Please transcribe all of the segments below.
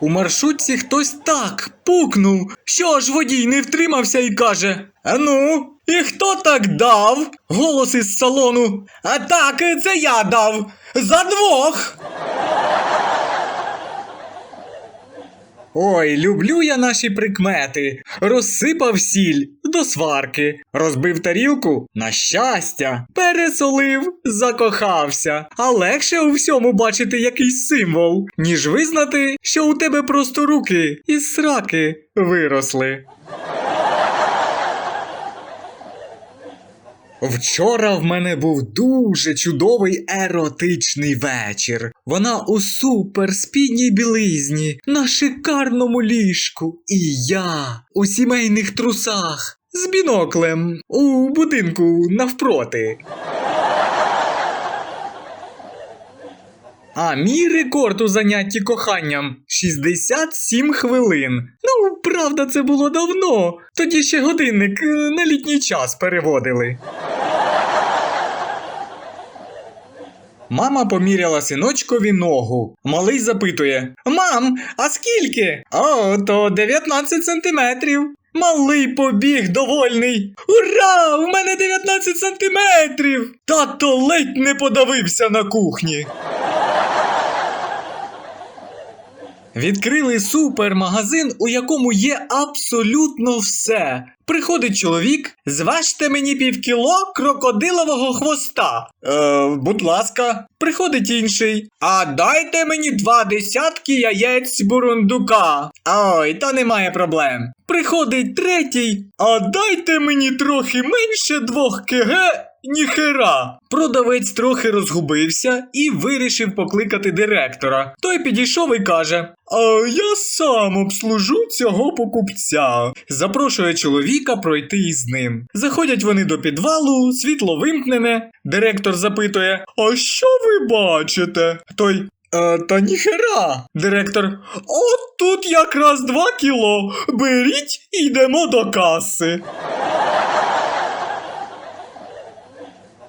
У маршрутці хтось так пукнув, що аж водій не втримався і каже: Ану, і хто так дав? Голос із салону. А так, це я дав. За двох. Ой, люблю я наші прикмети. Розсипав сіль до сварки, розбив тарілку на щастя, пересолив, закохався. А легше у всьому бачити якийсь символ, ніж визнати, що у тебе просто руки із сраки виросли. Вчора в мене був дуже чудовий еротичний вечір. Вона у суперспідній білизні, на шикарному ліжку. І я у сімейних трусах з біноклем у будинку навпроти. А мій рекорд у занятті коханням 67 хвилин. Ну, правда, це було давно. Тоді ще годинник е, на літній час переводили. Мама поміряла синочкові ногу. Малий запитує: Мам, а скільки? О, то 19 сантиметрів. Малий побіг довольний. Ура! У мене 19 сантиметрів! Тато ледь не подавився на кухні. Відкрили супермагазин, у якому є абсолютно все. Приходить чоловік, зважте мені півкіло крокодилового хвоста. Е, будь ласка, приходить інший. А дайте мені два десятки яєць бурундука. Ой, та немає проблем. Приходить третій, а дайте мені трохи менше двох кг. Ніхера. Продавець трохи розгубився і вирішив покликати директора. Той підійшов і каже: А я сам обслужу цього покупця. Запрошує чоловіка пройти із ним. Заходять вони до підвалу, світло вимкнене. Директор запитує: А що ви бачите? Той. «Е, та ніхера. Директор. От тут якраз два кіло. Беріть і йдемо до каси.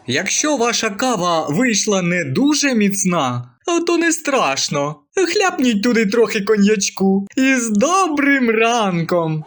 Якщо ваша кава вийшла не дуже міцна, то не страшно. Хляпніть туди трохи коньячку із добрим ранком.